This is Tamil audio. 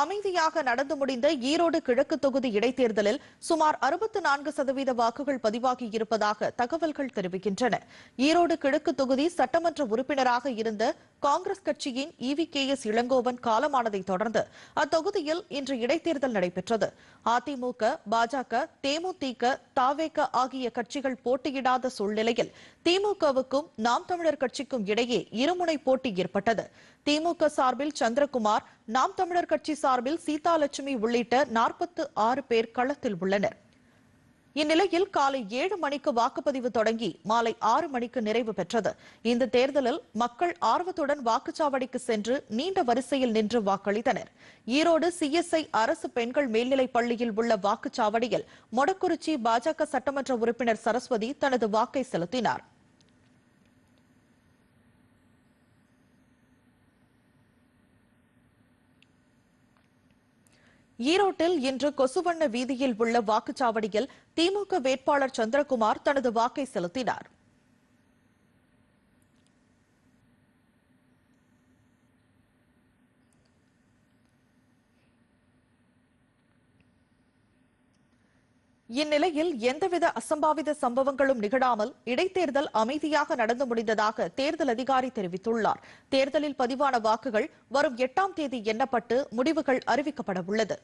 அமைதியாக நடந்து முடிந்த ஈரோடு கிழக்கு தொகுதி இடைத்தேர்தலில் சுமார் அறுபத்து நான்கு சதவீத வாக்குகள் பதிவாகி இருப்பதாக தகவல்கள் தெரிவிக்கின்றன. ஈரோடு கிழக்கு தொகுதி சட்டமன்ற உறுப்பினராக இருந்த காங்கிரஸ் கட்சியின் இவி கே எஸ் இளங்கோவன் காலமானதை தொடர்ந்து அத்தொகுதியில் இன்று இடைத்தேர்தல் நடைபெற்றது. அதிமுக பாஜக தேமுதிக தாவேக ஆகிய கட்சிகள் போட்டியிடாத சூழ்நிலையில் திமுகவுக்கும் நாம் தமிழர் கட்சிக்கும் இடையே இருமுனை போட்டி ஏற்பட்டது. திமுக சார்பில் சந்திரகுமார் நாம் தமிழர் கட்சி சார்பில் சீதாலட்சுமி உள்ளிட்ட நாற்பத்து ஆறு பேர் களத்தில் உள்ளனர். இந்நிலையில் காலை ஏழு மணிக்கு வாக்குப்பதிவு தொடங்கி மாலை ஆறு மணிக்கு நிறைவு பெற்றது. இந்த தேர்தலில் மக்கள் ஆர்வத்துடன் வாக்குச்சாவடிக்கு சென்று நீண்ட வரிசையில் நின்று வாக்களித்தனர். ஈரோடு சிஎஸ்ஐ அரசு பெண்கள் மேல்நிலைப் பள்ளியில் உள்ள வாக்குச்சாவடியில் மொடக்குறிச்சி பாஜக சட்டமன்ற உறுப்பினர் சரஸ்வதி தனது வாக்கை செலுத்தினார். ஈரோட்டில் இன்று கொசுவண்ண வீதியில் உள்ள வாக்குச்சாவடியில் திமுக வேட்பாளர் சந்திரகுமார் தனது வாக்கை செலுத்தினார். இந்நிலையில் எந்தவித அசம்பாவித சம்பவங்களும் நிகழாமல் இடைத்தேர்தல் அமைதியாக நடந்து முடிந்ததாக தேர்தல் அதிகாரி தெரிவித்துள்ளார். தேர்தலில் பதிவான வாக்குகள் வரும் எட்டாம் தேதி எண்ணப்பட்டு முடிவுகள் அறிவிக்கப்பட உள்ளது.